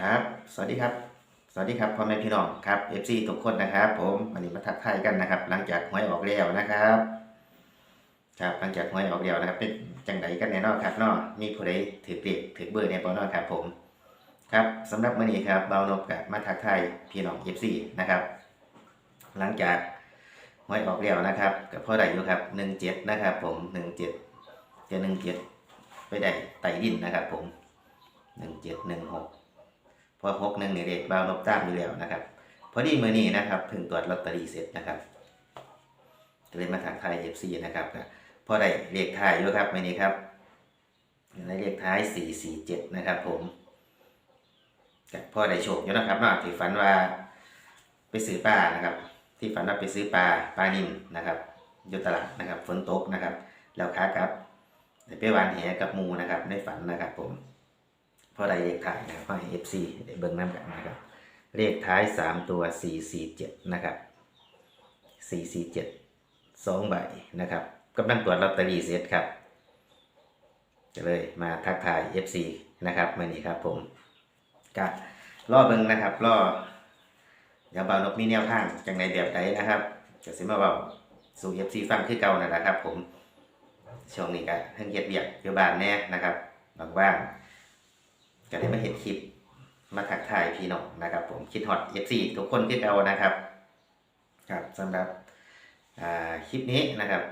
ครับ สวัสดีครับ สวัสดีครับพ่อแม่พี่น้องครับ FC ทุกคนนะครับผมวันนี้มาทักทายกันนะครับ หลังจากหวยออกแล้วนะครับ ครับหลังจากหวยออกแล้วนะครับ เป็นจังไดกันแน่นอนครับเนาะมีผู้ใดถือเปรียบถือเบอร์ในบ่เนาะครับผมครับสำหรับมื้อนี้ครับเบานบกับมาทักทายพี่น้อง FC นะครับ หลังจากหวยออกแล้วนะครับกับพ่อได้อยู่ครับ17นะครับ ผม17จะ17ไปได้ไต่ดินนะครับ ผม1716 พอพกหนึ่งในเด็กบาวนบตามอยู่แล้วนะครับ พอดีมือนี้นะครับเพิ่งตรวจลอตเตอรี่เสร็จนะครับก็เลยมาถักทยเอฟซีนะครับพอได้เลขท้ายอยู่ครับมือนี้ครับได้เลขท้ายสี่สี่เจ็ดนะครับผมก็พอได้โชคอยู่นะครับนาะที่ฝันว่าไปซื้อปลานะครับ ที่ฝันว่าไปซื้อปลาปลานินนะครับอยู่ตลาดนะครับฝนตกนะครับ แล้วค้ากับได้ไปหวานแหกับมูนะครับในฝันนะครับผม พราะใดเลขท้ายนะครับให้ FC ได้เบิ่งน้ำกันนะครับ เลขท้าย3ตัว447นะครับ447 2ใบนะครับกำลังตรวจลอตเตอรี่เสร็จครับก็เลยมาทักทาย FC นะครับมื่อนี้ครับผมก็รอเบิ่งนะครับรอเดี๋ยวเบานกมีแนวทางจังในแบบใดนะครับจะสิมาเบาสู่ FC ฟังคือเก่านั่นแหละครับ ผมช่วงนี้ก็เพิ่งเฮ็ดเวียกอยู่บ้านแน่นะครับบางว่าง ก็ได้มาเห็นคลิปมาทักทายพี่น้องนะครับ ผมคิดฮอต FC ทุกคนที่เอานะครับ ครับสำหรับคลิปนี้นะครับ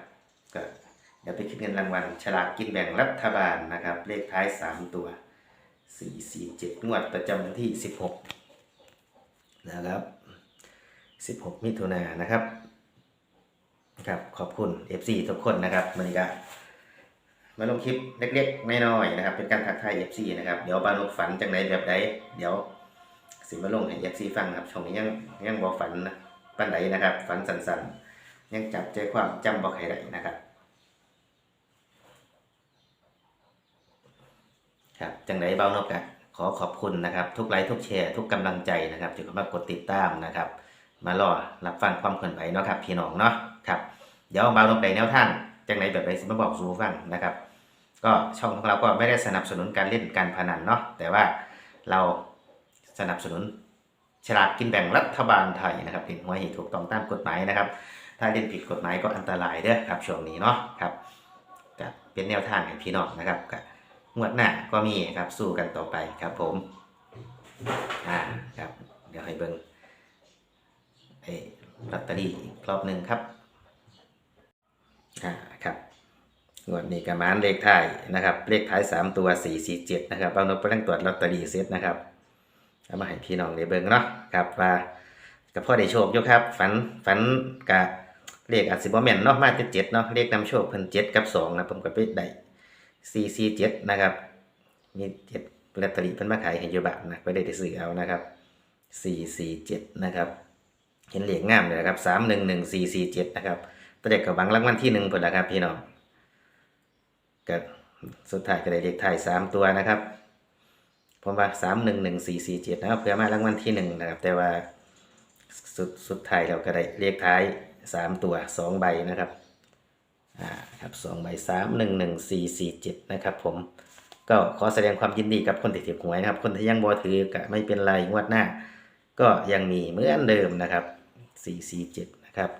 ก็เดี๋ยวไปคิดเงินรางวัลฉลากกินแบ่งรัฐบาลนะครับ เลขท้าย 3 ตัว 447 งวดประจำวันที่ 16 นะครับ 16 มิถุนายนนะครับ ครับขอบคุณ FC ทุกคนนะครับมันก็ มาลงคลิปเล็กๆน้อยๆนะครับ เป็นการทักทาย FC นะครับเดี๋ยวบานกฝันจังไดแบบใดเดี๋ยวสิมาลงให้ FC ฟังครับช่วงนี้ยังยังบ่ฝันนะปานใดนะครับ ฝันสั้นๆ ยังจับใจความจำบ่ใครได้นะครับครับจังไดเบานกอะขอขอบคุณนะครับ ทุกไลค์ทุกแชร์ทุกกำลังใจนะครับที่เข้ามากดติดตามนะครับ มารอรับฟังความเคลื่อนไหวเนาะครับพี่น้องเนาะครับเดี๋ยวเบานกได้แนวทางจังไดแบบใดสิมาบอกสู่ฟังนะครับ ก็ช่องของเราก็ไม่ได้สนับสนุนการเล่นการพนันเนาะแต่ว่าเราสนับสนุนฉลากกินแบ่งรัฐบาลไทยนะครับเป็นหัวหตุถูกต้องตามกฎหมายนะครับ ถ้าเล่นผิดกฎหมายก็อันตรายเด้อครับช่วงนี้เนาะครับก็เป็นแนวทางให้พี่น้องนะครับก็งวดหน้าก็มีครับสู้กันต่อไปครับผมอ่าครับเดี๋ยวให้เบิ่งไอ้ลอตเตอรี่อีกรอบหนึ่งครับอ่าครับ งวดนี้กับมานเลขท้ายนะครับ เลขท้าย 3 ตัว 447 นะครับบางนกไปตั้งตรวจลอตเตอรี่เซ็ตนะครับเอามาให้พี่น้องได้เบิ่งเนาะครับว่ากับพ่อได้โชคอยู่ครับ ฝันฝันกะเลขอาจสิบ่แม่นเนาะมาแต่7เนาะเลขนำโชคเพิ่น7กับ2นะผมก็ไปได้447นะครับมี7ลอตเตอรี่เพิ่นมาขายให้อยู่บ้านนะไปได้ได้ซื้อเอานะครับ447นะครับเห็นเหลขงงามเลยนะครับ311447นะครับตัวเด็กก็หวังรางวัลที่1พุ่นละครับพี่น้อง ก็สุดท้ายก็ได้เลขท้ายสามตัวนะครับผมว่าสามหนึ่งหนึ่งสี่สี่เจ็ดนะครับเพื่อมารางวัลที่หนึ่งนะครับ แต่ว่าสุดสุดท้ายเราก็ได้เลขท้ายสามตัวสองใบนะครับอ่าครับสองใบสามหนึ่งหนึ่งสี่สี่เจ็ดนะครับ ผมก็ขอแสดงความยินดีกับคนที่ถือหวยนะครับ คนที่ยังบอถือก็ไม่เป็นไรงวดหน้า ก็ยังมีเหมือนเดิมนะครับสี่สี่เจ็ดนะครับ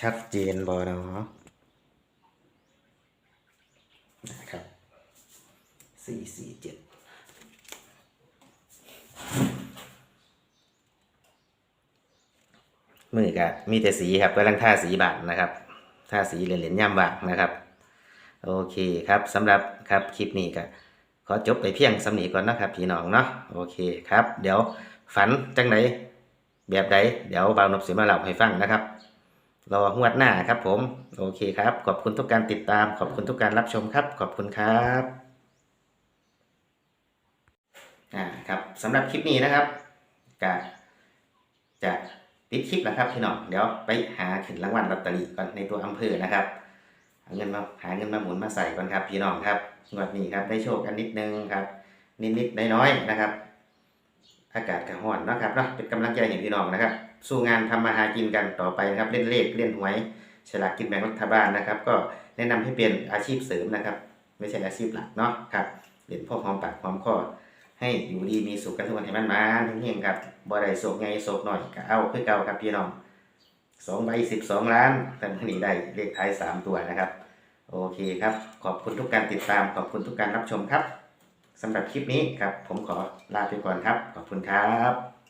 ชัดเจนบอเนาะนะครับสี่สี่เจ็ดมือกะมีแต่สีครับกำลังท่าสีบาทนะครับท่าสีเหรียญเหรียญย่ำบากนะครับ โอเคครับสำหรับครับคลิปนี้ก็ขอจบไปเพียงสำนีก่อนนะครับพี่น้องเนาะโอเคครับ เดี๋ยวฝันจังไหนแบบใดเดี๋ยวบางนบสีมาเล่าให้ฟังนะครับ รอหวดหน้าครับผม โอเคครับ ขอบคุณทุกการติดตาม ขอบคุณทุกการรับชมครับ ขอบคุณครับอ่าครับสำหรับคลิปนี้นะครับก็จะปิดคลิปแล้วครับพี่น้องเดี๋ยวไปหาขึ้นรางวัลลอตเตอรี่ก่อนในตัวอำเภอนะครับหาเงินมาหาเงินมาหมุนมาใส่ก่อนครับ พี่น้องครับงวดนี้ครับได้โชคกันนิดนึงครับนิดๆน้อยๆนะครับ อากาศกระห้อนนะครับเนาะเป็นกำลังใจให้พี่น้องนะครับ สู้งานทำมาหากินกันต่อไปนะครับ เล่นเลขเล่นหวยฉลากกินแบ่งรัฐบาลนะครับ ก็แนะนำให้เปลี่ยนอาชีพเสริมนะครับ ไม่ใช่อาชีพหลักเนาะครับเป็นพ่อหอมปากหอมคอให้อยู่ดีมีสุขกันทุกวันให้มันมาเฮงๆครับบ่ได้โศกไงโศกหน่อยก็เอาคือเก่าครับพี่น้องสองใบสิบสองล้านแต่มื่อนี้ได้เลขท้ายสามตัวนะครับ โอเคครับ ขอบคุณทุกการติดตามขอบคุณทุกการรับชมครับสำหรับคลิปนี้ครับ ผมขอลาไปก่อนครับ ขอบคุณครับ